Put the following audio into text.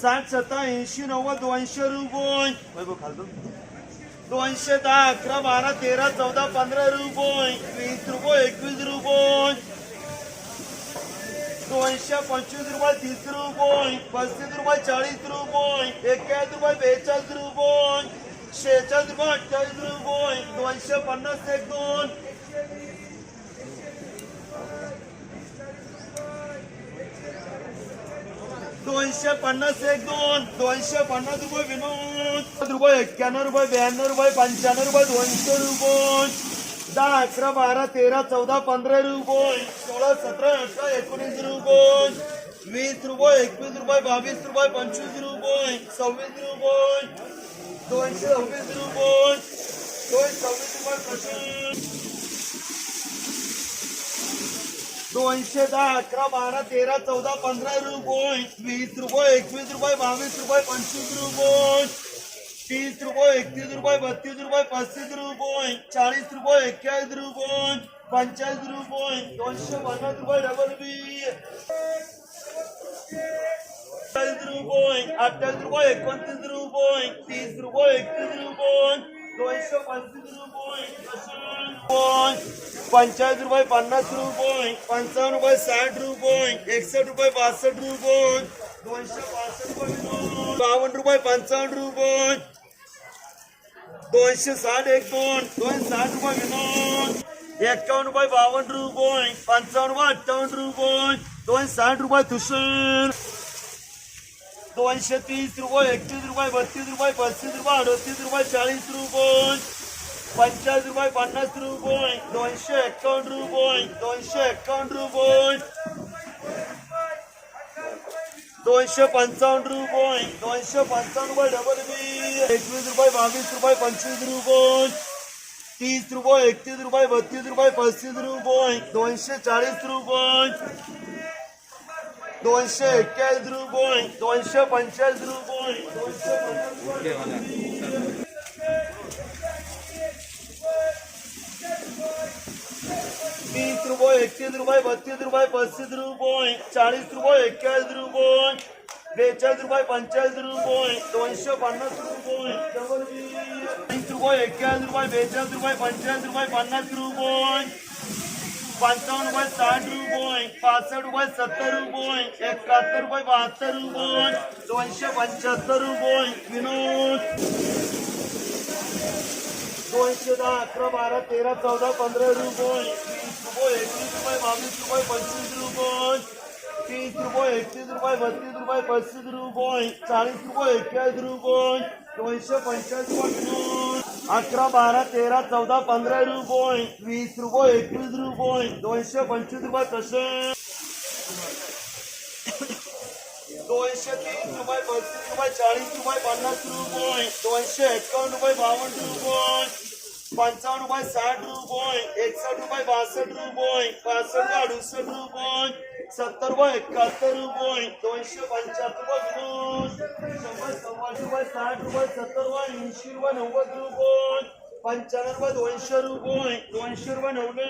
साठ सत्तर ऐंशी नव्वद दोनशे रुपये वैभव खालतो दोनशे दहा अकरा बारा तेरा चौदा पंधरा रुपये वीस रुपये एकवीस रुपये दोनशे पंचवीस रुपये तीस रुपये पस्तीस रुपये चाळीस रुपये एक्क्याऐंशी रुपये बेचाळीस रुपये शेहेचाळीस रुपये अठ्ठावीस रुपये दोनशे पन्नास एक दोन दोनशे पन्नास एक दोन. दोनशे पन्नास रुपये विनोद. रुपये एक्क्याण्णव रुपये, ब्याण्णव रुपये पंच्याण्णव रुपये. दोनशे रुपये. रुपये. पंचवीस रुपये. सव्वीस रुपये. दोनशे सव्वीस रुपये. दोनशे सव्वीस दोनशे दहा अकरा, बारा, तेरा, चौदा, पंधरा रुपये. वीस रुपये, एकवीस रुपये, बावीस रुपये, पंचवीस रुपये. तीस रुपये, एकतीस रुपये, बत्तीस रुपये, पस्तीस रुपये. चाळीस रुपये, एक्केचाळीस रुपये. पंचाळीस रुपये. दोनशे पन्नास रुपये डबल बी चाळीस रुपये, अठ्ठावीस रुपये, एकोणतीस रुपये. तीस रुपये, एकतीस रुपये. दोनशे पंचवीस रुपये. पंचाळीस रुपये पन्नास रुपये, पंचावन्न रुपये साठ रुपये एकसष्ट रुपये बासष्ट रुपये पासष्ट रुपये बावन्न रुपये पंचावन्न रुपये, दोनशे साठ एक दोन, दोनशे साठ रुपये विनोद एक्कावन्न रुपये बावन्न रुपये, पंचावन्न रुपये अठ्ठावन्न रुपये, दोनशे साठ रुपये तुषार, दोनशे तीस रुपये एकतीस रुपये बत्तीस रुपये पस्तीस रुपये अडतीस रुपये चाळीस रुपये पंचाळीस रुपये पन्नास रुपये, दोनशे एक्कावन्न रुपये, दोनशे रुपये रुपये रुपये डबल एकवीस रुपये बावीस रुपये पंचवीस रुपये, तीस रुपये एकतीस रुपये बत्तीस रुपये पस्तीस रुपये चाळीस रुपये एक्क्याऐंशी रुपये रुपये. तीस एकतीस रुपये, बत्तीस रुपये, पस्तीस रुपये, चाळीस रुपये एक्केचाळीस रुपये, बेचाळीस रुपये पंचेचाळीस रुपये, दोनशे पन्नास रुपये, तीस रुपये एक्केचाळीस रुपये, बेचाळीस रुपये पंचेचाळीस रुपये, पन्नास रुपये, पंचावन्न रुपये, साठ रुपये, पासष्ट रुपये, सत्तर रुपये, एकाहत्तर रुपये, बहात्तर रुपये, दोनशे पंच्याहत्तर रुपये, विनोद. दोनशे दहा अकरा बारा तेरा चौदा पंधरा रुपये. वीस रुपये एकवीस रुपये बावीस रुपये पंचवीस रुपये. तीस रुपये एकतीस रुपये बत्तीस रुपये पस्तीस रुपये. चाळीस रुपये एक्केचाळीस रुपये. दोनशे पंचेचाळीस रुपये. अकरा बारा तेरा चौदा पंधरा रुपये. वीस रुपये एकवीस रुपये. दोनशे पंचवीस रुपये तसे. दोनशे तीस रुपये पस्तीस रुपये चाळीस रुपये पन्नास रुपये. दोनशे एकावन्न रुपये बावन्न रुपये. पंचावन्न रुपये साठ रुपये. एकसष्ट रुपये बासष्ट रुपये. पासष्ट अडुसष्ट रुपये. सत्तर रुपये एकाहत्तर रुपये. दोनशे पंच्याहत्तर रुपये शंभर सव्वाशे रुपये साठ रुपये सत्तर रुपये ऐंशी रुपये नव्वद रुपये. पंच्याण्णव रुपये दोनशे रुपये. दोनशे रुपये नव्वद.